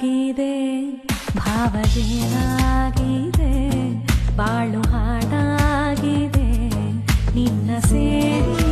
ಹಾಗಿದೆ ಭಾವಗೇನಾಗಿದೆ ಬಾಳು ಹಾಡಾಗಿದೆ ನಿನ್ನ ಸೇರಿ